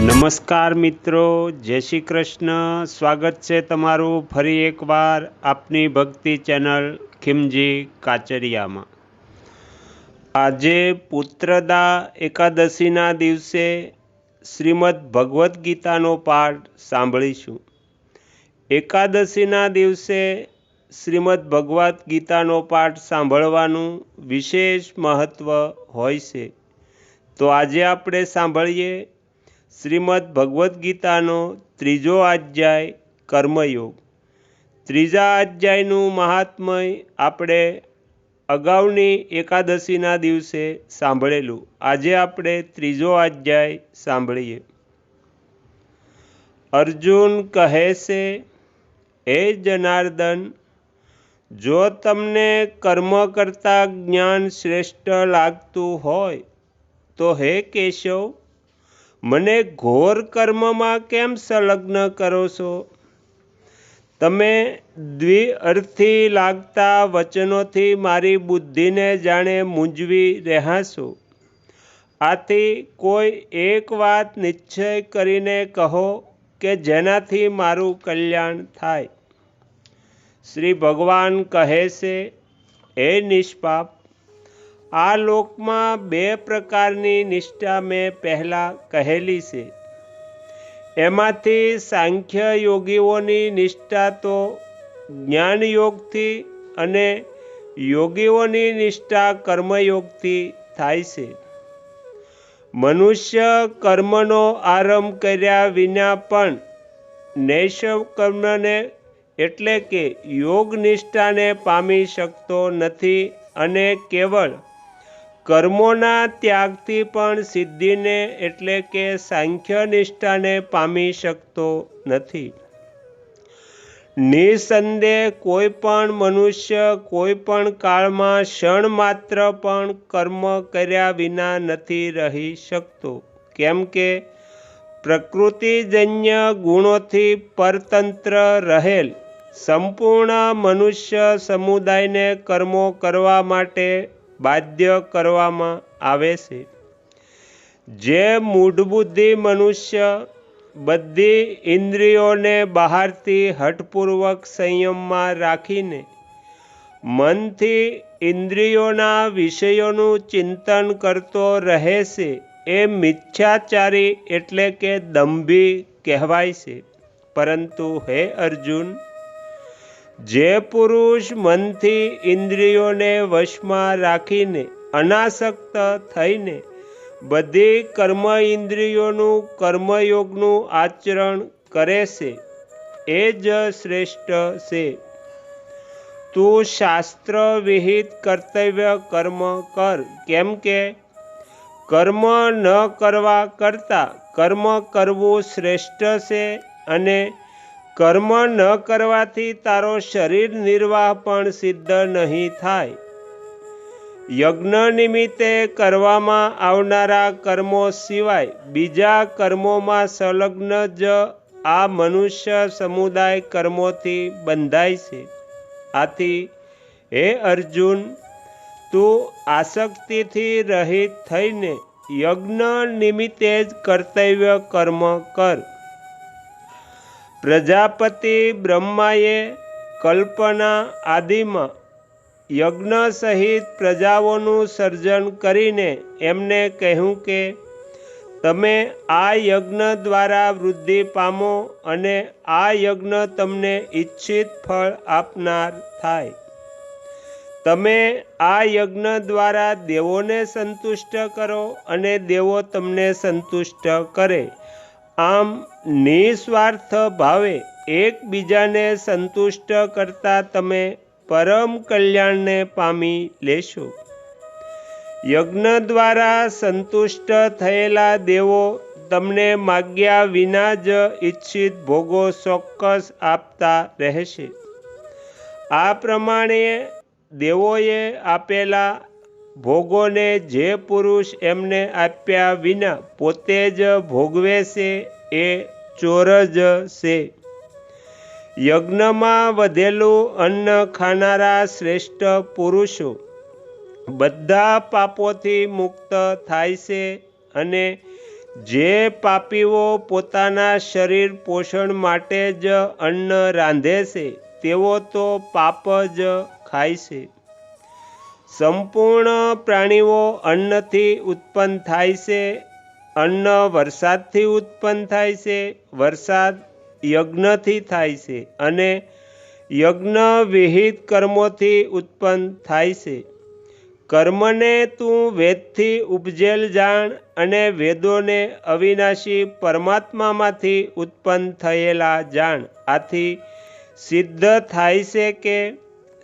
નમસ્કાર મિત્રો, જય શ્રી કૃષ્ણ. સ્વાગત છે તમારું ફરી એકવાર આપની ભક્તિ ચેનલ ખીમજી કાચરિયામાં. આજે પુત્રદા એકાદશીના દિવસે શ્રીમદ ભગવદ્ ગીતાનો પાઠ સાંભળીશું. એકાદશીના દિવસે શ્રીમદ ભગવદ્ ગીતાનો પાઠ સાંભળવાનું વિશેષ મહત્ત્વ હોય છે. તો આજે આપણે સાંભળીએ શ્રીમદ ભગવદ્ ગીતાનો ત્રીજો અધ્યાય, કર્મયોગ. ત્રીજા અધ્યાયનું મહાત્મય આપણે અગાઉની એકાદશીના દિવસે સાંભળેલું. આજે આપણે ત્રીજો અધ્યાય સાંભળીએ. અર્જુન કહે છે, હે જનાર્દન, જો તમને કર્મ કરતાં જ્ઞાન શ્રેષ્ઠ લાગતું હોય, તો હે કેશવ મને ઘોર કર્મમાં કેમ સંલગ્ન કરો છો? તમે દ્વિઅર્થી લાગતા વચનોથી મારી બુદ્ધિને જાણે મૂંઝવી રહ્યા છો. આથી કોઈ એક વાત નિશ્ચય કરીને કહો કે જેનાથી મારું કલ્યાણ થાય. શ્રી ભગવાન કહે છે એ નિષ્પાપ આ લોકમાં બે પ્રકારની નિષ્ઠા મેં પહેલાં કહેલી છે. એમાંથી સાંખ્ય યોગીઓની નિષ્ઠા તો જ્ઞાનયોગથી અને યોગીઓની નિષ્ઠા કર્મયોગથી થાય છે. મનુષ્ય કર્મનો આરંભ કર્યા વિના પણ નૈશવ કર્મને એટલે કે યોગ નિષ્ઠાને પામી શકતો નથી અને કેવળ કર્મોના ત્યાગથી પણ સિદ્ધિને એટલે કે સાંખ્ય નિષ્ઠાને પામી શકતો નથી. નિસંદેહ કોઈ પણ મનુષ્ય કોઈ પણ કાળમાં ક્ષણ માત્ર પણ કર્મ કર્યા વિના નથી રહી શકતો. કેમ કે પ્રકૃતિજન્ય ગુણોથી પરતંત્ર રહેલ સંપૂર્ણ મનુષ્ય સમુદાયને કર્મો કરવા માટે બાધ્ય કરવામાં આવે છે. જે મૂઢબુદ્ધિ મનુષ્ય બધી ઇન્દ્રિયોને બહારથી હઠપૂર્વક સંયમમાં રાખીને મનથી ઇન્દ્રિયોના વિષયોનું ચિંતન કરતો રહે છે એ મિથ્યાચારી એટલે કે દંભી કહેવાય છે. પરંતુ હે અર્જુન જે પુરુષ મનથી ઇન્દ્રિયોને વશમાં રાખીને અનાસક્ત થઈને બધી કર્મ ઇન્દ્રિયોનું કર્મયોગનું આચરણ કરે છે, એ જ શ્રેષ્ઠ છે. તું શાસ્ત્ર વિહિત કર્તવ્ય કર્મ કર, કેમ કે કર્મ ન કરવા કરતાં કર્મ કરવું શ્રેષ્ઠ છે અને કર્મ ન કરવાથી તારો શરીર નિર્વાહ પણ સિદ્ધ નહીં થાય. યજ્ઞ નિમિત્તે કરવામાં આવનારા કર્મો સિવાય બીજા કર્મોમાં સંલગ્ન જ આ મનુષ્ય સમુદાય કર્મોથી બંધાય છે. આથી, હે અર્જુન, તું આસક્તિથી રહિત થઈને યજ્ઞ નિમિત્તે જ કર્તવ્ય કર્મ કર. પ્રજાપતિ બ્રહ્માએ કલ્પના આદિમાં યજ્ઞ સહિત પ્રજાઓનું સર્જન કરીને એમને કહ્યું કે, તમે આ યજ્ઞ દ્વારા વૃદ્ધિ પામો અને આ યજ્ઞ તમને ઈચ્છિત ફળ આપનાર થાય. તમે આ યજ્ઞ દ્વારા દેવોને સંતુષ્ટ કરો અને દેવો તમને સંતુષ્ટ કરે. આમ નિસ્વાર્થ ભાવે એકબીજાને સંતુષ્ટ કરતા તમે પરમ કલ્યાણને પામી લેશો. યજ્ઞ દ્વારા સંતુષ્ટ થયેલા દેવો તમને માગ્યા વિના જ ઈચ્છિત ભોગો ચોક્કસ આપતા રહેશે. આ પ્રમાણે દેવોએ આપેલા ભોગોને જે પુરુષ એમને આપ્યા વિના પોતે જ ભોગવે છે, એ ચોર જ છે. યજ્ઞમાં વધેલું અન્ન ખાનારા શ્રેષ્ઠ પુરુષો બધા પાપોથી મુક્ત થાય છે અને જે પાપીઓ પોતાના શરીર પોષણ માટે જ અન્ન રાંધે છે, તેઓ તો પાપ જ ખાય છે. સંપૂર્ણ પ્રાણીઓ અન્નથી ઉત્પન્ન થાય છે. અન્ન વરસાદથી ઉત્પન્ન થાય છે. વરસાદ યજ્ઞથી થાય છે અને યજ્ઞ વિહિત કર્મોથી ઉત્પન્ન થાય છે. કર્મને તું વેદથી ઉપજેલ જાણ અને વેદોને અવિનાશી પરમાત્મામાંથી ઉત્પન્ન થયેલા જાણ. આથી સિદ્ધ થાય છે કે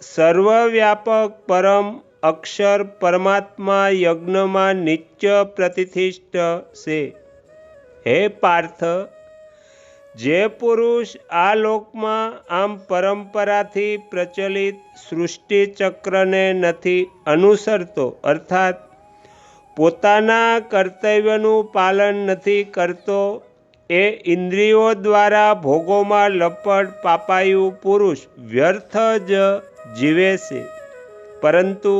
સર્વવ્યાપક પરમ અક્ષર પરમાત્મા યજ્ઞમાં નિત્ય પ્રતિષ્ઠિત છે. હે પાર્થ, જે પુરુષ આ લોકમાં આમ પરંપરાથી પ્રચલિત સૃષ્ટિચક્રને નથી અનુસરતો, અર્થાત પોતાના કર્તવ્યનું પાલન નથી કરતો, એ ઇન્દ્રિયો દ્વારા ભોગોમાં લપટ પાપાયું પુરુષ વ્યર્થ જ જીવે છે. પરંતુ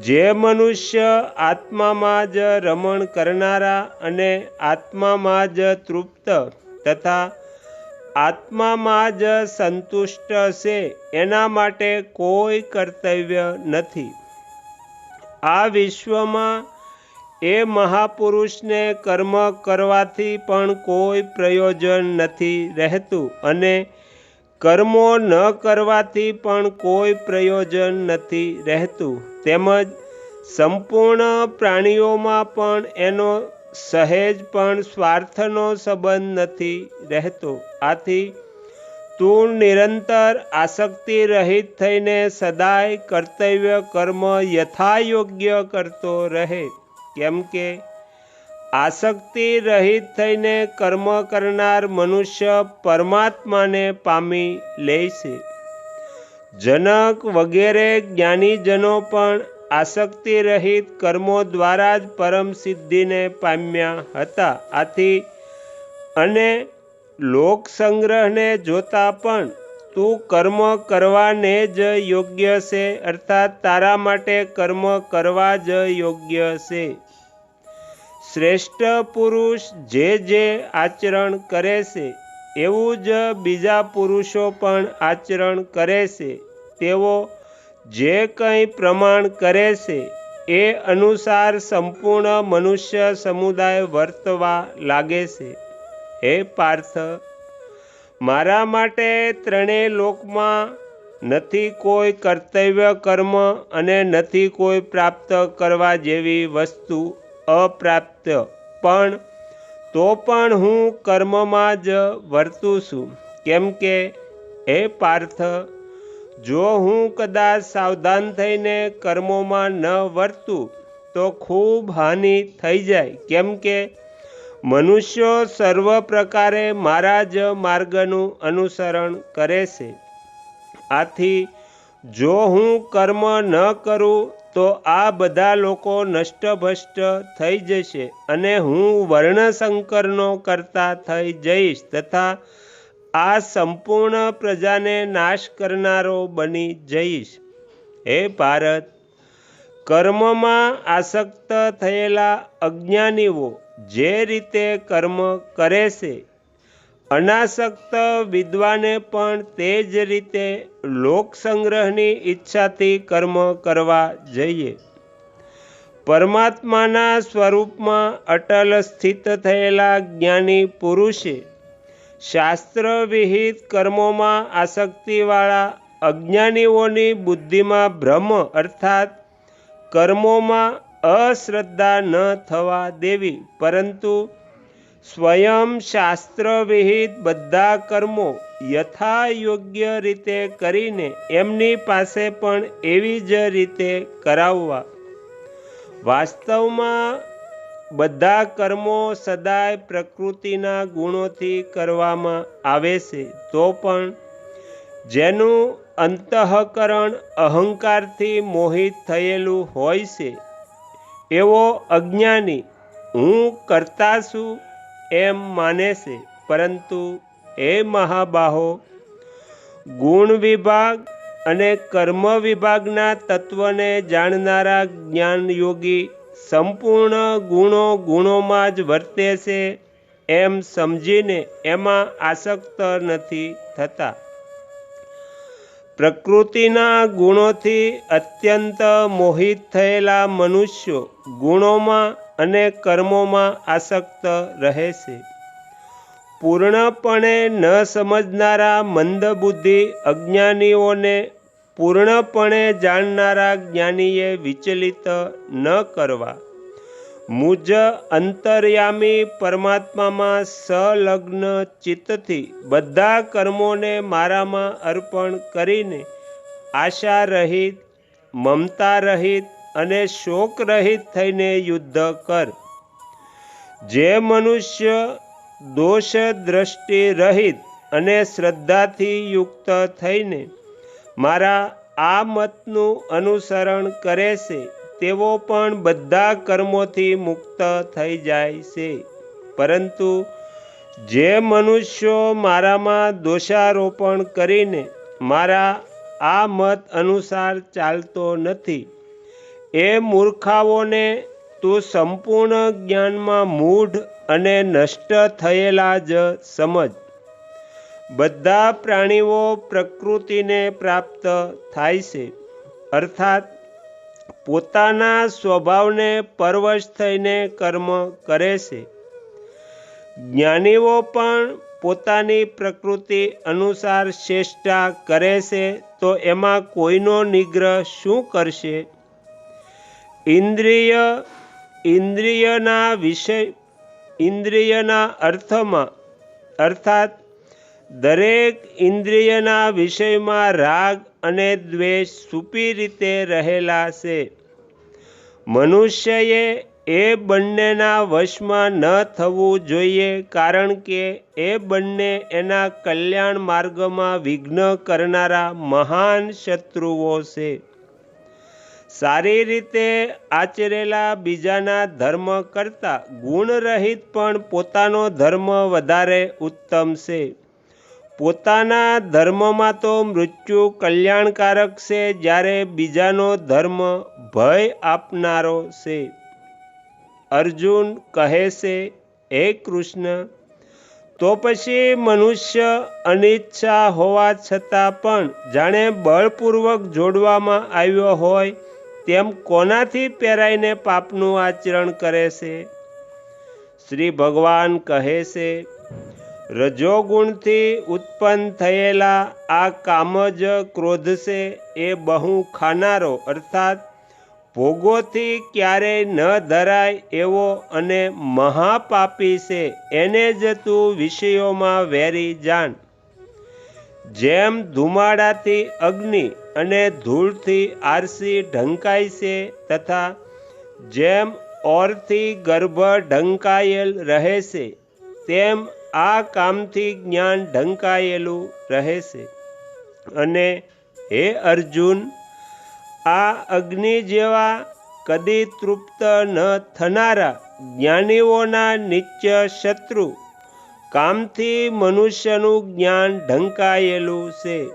જે મનુષ્ય આત્મામાં જ રમણ કરનારા અને આત્મામાં જ તૃપ્ત તથા આત્મામાં જ સંતુષ્ટ છે, એના માટે કોઈ કર્તવ્ય નથી. આ વિશ્વમાં એ મહાપુરુષને કર્મ કરવાથી પણ કોઈ પ્રયોજન નથી રહેતું અને કર્મો ન કરવાથી પણ કોઈ પ્રયોજન નથી રહેતું. તેમજ સંપૂર્ણ પ્રાણીઓમાં પણ એનો સહેજ પણ સ્વાર્થનો સંબંધ નથી રહેતો. આથી તું નિરંતર આસક્તિ રહિત થઈને સદાય કર્તવ્ય કર્મ યથાયોગ્ય કરતો રહે. કેમ કે આસક્તિ રહિત થઈને કર્મ કરનાર મનુષ્ય પરમાત્માને પામી લે છે. જનક વગેરે જ્ઞાનીજનો પણ આસક્તિ રહિત કર્મો દ્વારા જ પરમ સિદ્ધિને પામ્યા હતા. આથી અને લોક સંગ્રહને જોતા પણ તું કર્મ કરવાને જ યોગ્ય છે, અર્થાત તારા માટે કર્મ કરવા જ યોગ્ય છે. શ્રેષ્ઠ પુરુષ જે જે આચરણ કરે છે, એવું જ બીજા પુરુષો પણ આચરણ કરે છે. તેઓ જે કંઈ પ્રમાણ કરે છે, એ અનુસાર સંપૂર્ણ મનુષ્ય સમુદાય વર્તવા લાગે છે. હે પાર્થ, મારા માટે ત્રણેય લોકમાં નથી કોઈ કર્તવ્ય કર્મ અને નથી કોઈ પ્રાપ્ત કરવા જેવી વસ્તુ અપ્રાપ્ત. પણ તો પણ હું કર્મમાં જ વર્તું છું. કેમ કે, હે પાર્થ, જો હું કદાચ સાવધાન થઈને કર્મોમાં ન વર્તું, તો ખૂબ હાનિ થઈ જાય. કેમ કે, મનુષ્યો સર્વ પ્રકારે મારા જ માર્ગનું અનુસરણ કરે છે. આથી જો હું કર્મ ન કરું, તો આ બધા લોકો નષ્ટભષ્ટ થઈ જશે અને હું વર્ણશંકરનો કરતા થઈ જઈશ તથા આ સંપૂર્ણ પ્રજાને નાશ કરનારો બની જઈશ. હે ભારત, કર્મમાં આસક્ત થયેલા અજ્ઞાનીઓ જે રીતે કર્મ કરે છે અનાસક્ત વિદ્વાને પણ તે જ રીતે લોકસંગ્રહની ઈચ્છાથી કર્મ કરવા જઈએ. પરમાત્માના સ્વરૂપમાં અટલ સ્થિત થયેલા જ્ઞાની પુરુષે શાસ્ત્રવિહિત કર્મોમાં આસક્તિવાળા અજ્ઞાનીઓની બુદ્ધિમાં ભ્રમ અર્થાત કર્મોમાં અશ્રદ્ધા ન થવા દેવી, પરંતુ સ્વયં શાસ્ત્ર વિહિત બધા કર્મો યથા યોગ્ય રીતે કરીને એમની પાસે પણ એવી જ રીતે કરાવવા. વાસ્તવમાં બધા કર્મો સદાય પ્રકૃતિના ગુણોથી કરવામાં આવે છે, તો પણ જેનું અંતઃકરણ અહંકારથી મોહિત થયેલું હોય છે, એવો અજ્ઞાની હું કરતા છું એમ માને છે, પરંતુ એ મહાબાહો, ગુણ વિભાગ અને કર્મ વિભાગના તત્વને જાણનારા જ્ઞાન યોગી સંપૂર્ણ ગુણો ગુણોમાં જ વર્તે છે એમ સમજીને એમાં આસક્ત નથી થતા. પ્રકૃતિના ગુણોથી અત્યંત મોહિત થયેલા મનુષ્યો ગુણોમાં અને કર્મોમાં આસક્ત રહે છે. પૂર્ણપણે ન સમજનારા મંદબુદ્ધિ અજ્ઞાનીઓને પૂર્ણપણે જાણનારા જ્ઞાનીએ વિચલિત ન કરવા. મુજ અંતર્યામી પરમાત્મામાં સંલગ્ન ચિત્તથી બધા કર્મોને મારામાં અર્પણ કરીને આશા રહિત મમતા રહિત અને શોક રહિત થઈને યુદ્ધ કર. જે મનુષ્ય દોષ દ્રષ્ટિ રહિત અને શ્રદ્ધાથી યુક્ત થઈને મારા આ મતનું અનુસરણ કરે છે, તેઓ પણ બધા કર્મોથી મુક્ત થઈ જાય છે. પરંતુ જે મનુષ્યો મારામાં દોષારોપણ કરીને મારા આ મત અનુસાર ચાલતો નથી એ મૂર્ખાઓને તું સંપૂર્ણ જ્ઞાનમાં મૂઢ અને નષ્ટ થયેલા જ સમજ. બધા પ્રાણીઓ પ્રકૃતિને પ્રાપ્ત થાય છે. અર્થાત, પોતાના સ્વભાવને પરવશ થઈને કર્મ કરે છે. જ્ઞાનીઓ પણ પોતાની પ્રકૃતિ અનુસાર ચેષ્ટા કરે છે, તો એમાં કોઈનો નિગ્રહ શું કરશે? ઇન્દ્રિય, ઇન્દ્રિયના વિષય, ઇન્દ્રિયના અર્થમાં, અર્થાત દરેક ઇન્દ્રિયના વિષયમાં રાગ અને દ્વેષ સુપી રીતે રહેલા છે. મનુષ્યએ એ બંનેના વશમાં ન થવું જોઈએ કારણ કે એ બંને એના કલ્યાણ માર્ગમાં વિઘ્ન કરનારા મહાન શત્રુઓ છે. સારી રીતે આચરેલા બીજાના ધર્મ કરતાં ગુણરહિત પણ પોતાનો ધર્મ વધારે ઉત્તમ છે. પોતાના ધર્મમાં તો મૃત્યુ કલ્યાણકારક છે જ્યારે બીજાનો ધર્મ ભય આપનારો છે. અર્જુન કહે છે, હે કૃષ્ણ, તો પછી મનુષ્ય અનિચ્છા હોવા છતાં પણ જાણે બળપૂર્વક જોડવામાં આવ્યો હોય તેમ કોનાથી પહેરાઈને પાપનું આચરણ કરે છે? શ્રી ભગવાન કહે છે, રજોગુણથી ઉત્પન્ન થયેલા આ કામજ ક્રોધ છે, એ બહુ ખાનારો, અર્થાત ભોગોથી ક્યારેય ન ધરાય એવો અને મહાપાપી છે, એને જ તું વિષયોમાં વેરી જાણ. જેમ ધુમાડાથી અગ્નિ અને ધૂળથી આરસી ઢંકાય છે તથા જેમ ઓરથી ગર્ભ ઢંકાયેલ રહે છે, તેમ આ કામથી જ્ઞાન ઢંકાયેલું રહે છે. અને હે અર્જુન, આ અગ્નિ જેવા કદી તૃપ્ત ન થનારા જ્ઞાનીઓના નિત્ય શત્રુ કામથી મનુષ્યનું જ્ઞાન ઢંકાયેલું છે.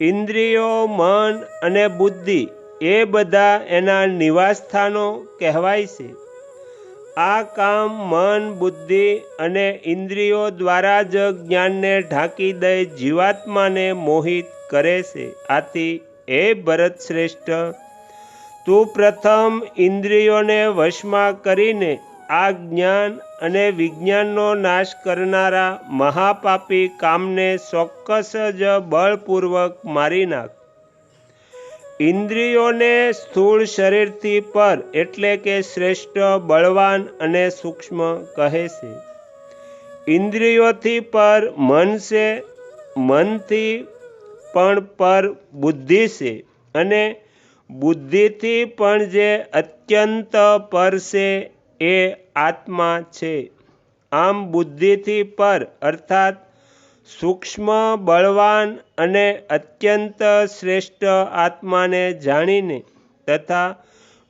ઇન્દ્રિયો, મન અને બુદ્ધિ એ બધા એના નિવાસસ્થાનો કહેવાય છે. આ કામ મન, બુદ્ધિ અને ઇન્દ્રિયો દ્વારા જ જ્ઞાનને ઢાંકી દઈ જીવાત્માને મોહિત કરે છે. આથી એ ભરત શ્રેષ્ઠ. તું પ્રથમ ઇન્દ્રિયોને વશમાં કરીને આ જ્ઞાન અને વિજ્ઞાનનો નાશ કરનારા મહાપાપી કામને ચોક્કસ જ બળપૂર્વક મારી નાખ. ઇન્દ્રિયોને સ્થૂળ શરીરથી પર એટલે કે શ્રેષ્ઠ, બળવાન અને સૂક્ષ્મ કહે છે. ઇન્દ્રિયોથી પર મન છે, મનથી પણ પર બુદ્ધિ છે અને બુદ્ધિથી પણ જે અત્યંત પર છે એ આત્મા છે. આમ બુદ્ધિથી પર અર્થાત સૂક્ષ્મ, બળવાન અને અત્યંત શ્રેષ્ઠ આત્માને જાણીને તથા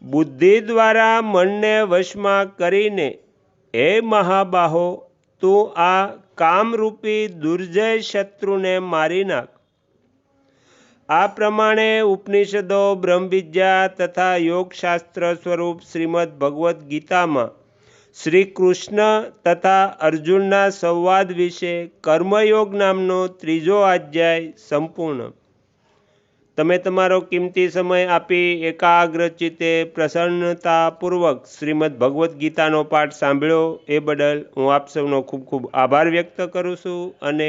બુદ્ધિ દ્વારા મનને વશમાં કરીને, હે મહાબાહો, તું આ કામરૂપી દુર્જય શત્રુને મારી નાખ. આ પ્રમાણે ઉપનિષદો, બ્રહ્મવિદ્યા તથા યોગશાસ્ત્ર સ્વરૂપ શ્રીમદ્ ભગવદ્ ગીતામાં શ્રી કૃષ્ણ તથા અર્જુનના સંવાદ વિશે કર્મયોગ નામનો ત્રીજો અધ્યાય સંપૂર્ણ. તમે તમારો કિંમતી સમય આપી એકાગ્રચિત્તે પ્રસન્નતાપૂર્વક શ્રીમદ્ ભગવદ્ ગીતાનો પાઠ સાંભળ્યો એ બદલ હું આપ સૌનો ખૂબ ખૂબ આભાર વ્યક્ત કરું છું અને